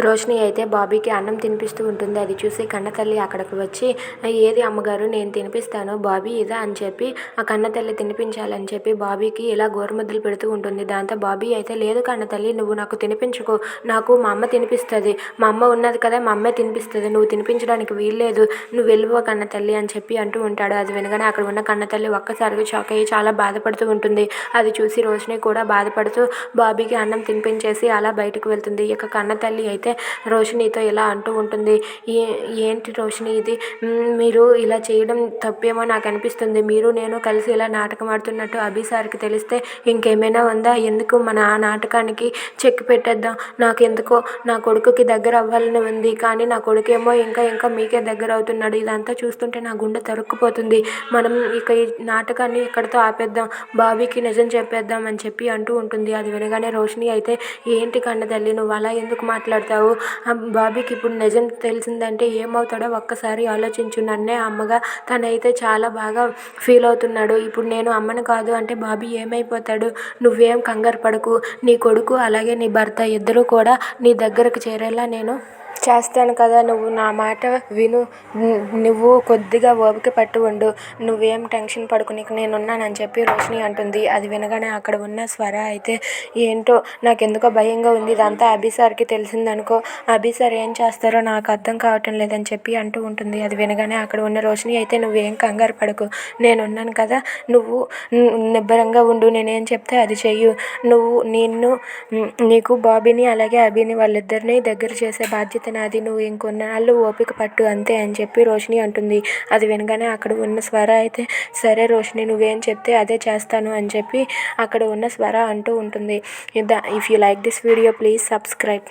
రోషిణి అయితే బాబీకి అన్నం తినిపిస్తూ ఉంటుంది. అది చూసి కన్నతల్లి అక్కడికి వచ్చి ఏది అమ్మగారు నేను తినిపిస్తాను బాబీ ఇదా? అని చెప్పి ఆ కన్నతల్లి తినిపించాలని చెప్పి బాబీకి ఇలా గోరుముద్దలు పెడుతూ ఉంటుంది. దాంతో బాబీ అయితే లేదు కన్నతల్లి నువ్వు నాకు తినిపించుకో. నాకు మా అమ్మ తినిపిస్తుంది. మా అమ్మ ఉన్నది కదా మా అమ్మే తినిపిస్తుంది. నువ్వు తినిపించడానికి వీల్లేదు. నువ్వు వెళ్ళిపో కన్నతల్లి అని చెప్పి అంటూ ఉంటాడు. అది వినగానే అక్కడ ఉన్న కన్నతల్లి ఒక్కసారిగా షాక్ అయ్యి చాలా బాధపడుతూ ఉంటుంది. అది చూసి రోషిణి కూడా బాధపడుతూ బాబీకి అన్నం తినిపించేసి అలా బయటకు వెళ్తుంది. ఇక కన్నతల్లి అయితే రోషినితో ఇలా అంటూ ఉంటుంది. ఏ ఏంటి రోషిని ఇది? మీరు ఇలా చేయడం తప్పేమో నాకు అనిపిస్తుంది. మీరు నేను కలిసి ఇలా నాటకం ఆడుతున్నట్టు అభి సార్కి తెలిస్తే ఇంకేమైనా ఉందా? ఎందుకు మన ఆ నాటకానికి చెక్ పెట్టేద్దాం? నాకు ఎందుకో నా కొడుకుకి దగ్గర అవ్వాలని ఉంది. కానీ నా కొడుకేమో ఇంకా ఇంకా మీకే దగ్గర అవుతున్నాడు. ఇదంతా చూస్తుంటే నా గుండె తరుక్కుపోతుంది. మనం ఇక ఈ నాటకాన్ని ఇక్కడితో ఆపేద్దాం? బాబీకి నిజం చెప్పేద్దాం అని చెప్పి అంటూ ఉంటుంది. అది వినగానే రోషిని అయితే ఏంటి కన్న తల్లి నువ్వు అలా ఎందుకు మాట్లాడతావు? ఆ బాబీకి ఇప్పుడు నిజం తెలిసిందంటే ఏమవుతాడో ఒక్కసారి ఆలోచించు. నన్నే అమ్మగా తనైతే చాలా బాగా ఫీల్ అవుతున్నాడు. ఇప్పుడు నేను అమ్మను కాదు అంటే బాబీ ఏమైపోతాడు? నువ్వేం కంగారు పడకు. నీ కొడుకు అలాగే నీ భర్త ఇద్దరూ కూడా నీ దగ్గరకు చేరేలా నేను చేస్తాను కదా నువ్వు నా మాట విను. నువ్వు కొద్దిగా ఓపిక పట్టు ఉండు. నువ్వేం టెన్షన్ పడుకు నీకు నేనున్నానని చెప్పి రోషిణి అంటుంది. అది వినగానే అక్కడ ఉన్న స్వర అయితే ఏంటో నాకెందుకో భయంగా ఉంది. ఇదంతా అభి సార్కి తెలిసిందనుకో. అభి సార్ ఏం చేస్తారో నాకు అర్థం కావటం లేదని చెప్పి అంటూ ఉంటుంది. అది వినగానే అక్కడ ఉన్న రోషిణి అయితే నువ్వేం కంగారు పడకు. నేనున్నాను కదా. నువ్వు నిబ్బరంగా ఉండు. నేనేం చెప్తే అది చెయ్యు. నువ్వు నిన్ను నీకు బాబీని అలాగే అభిని వాళ్ళిద్దరిని దగ్గర చేసే బాధ్యత నాది నువ్వు ఇంకొన్నాళ్ళు ఓపిక పట్టు అంతే అని చెప్పి రోషిని అంటుంది. అది వినగానే అక్కడ ఉన్న స్వర అయితే సరే రోషిని నువ్వేం చెప్తే అదే చేస్తాను అని చెప్పి అక్కడ ఉన్న స్వర అంటూ ఉంటుంది. If you like this video please subscribe.